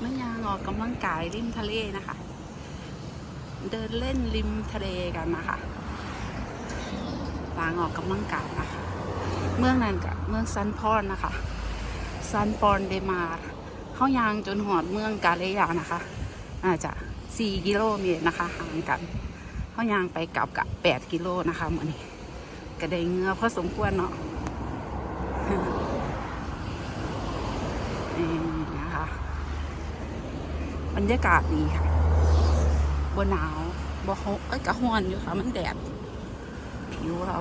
ออกกำลังกายริมทะเลนะคะ เดินเล่นริมทะเลกันนะคะฟางออกกำลังกายนะคะ เมืองนั้นกับเมืองซันพอนนะคะซันปอนเดมาร์เข้ายางจนหอดเมืองกาเลยานะคะอาจจะ 4 กิโลเมตรนะคะห่างกันเข้ายางไปกลับกับ 8 กิโลนะคะเหมือนนี้กระไดเงือพอสมควรเนาะ นี่นะคะ บรรยากาศดีค่ะบนหนาวบ่เขาเอ้ยกะฮอนอยู่ค่ะ มันแดด ผิวเรา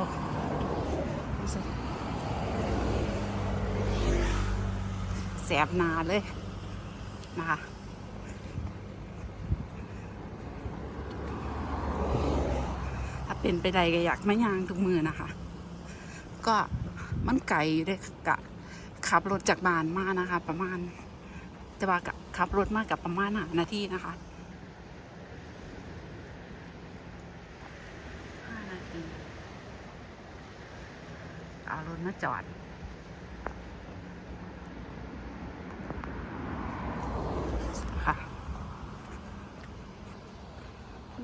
แสบนาเลยนะคะถ้าเป็นไปได้ก็อยากไม่ยางทุกมือนะคะ ก็มันไกลอยู่เด้กะขับรถจากบ้านมานะคะ ประมาณ จะว่าขับรถมากกับประมาณหานาทีนะคะห้านาทีเอารถมาจอดค่ะ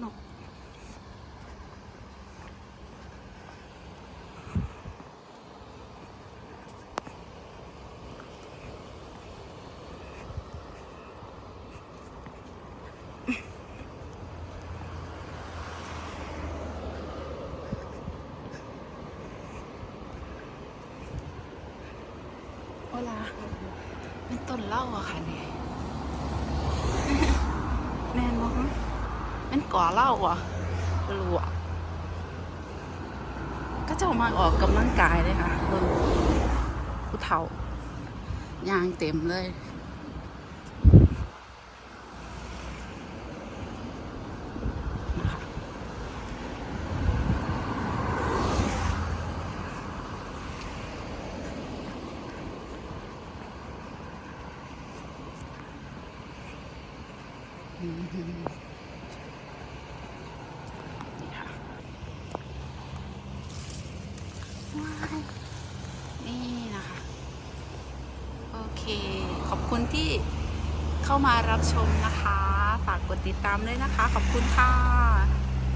นก ลาเป็นต้นเหล้าอะค่ะเนี่ยแม่นบ่ฮะเป็นก่อเหล้าอะรัวก็จะมาออกกำลังกายเลยค่ะเบิ่งผู้เฒ่ายางเต็มเลย นะคะอืม นี่ค่ะนี่นะคะ โอเค ขอบคุณที่เข้ามารับชมนะคะ ฝากกดติดตามด้วยนะคะ ขอบคุณค่ะ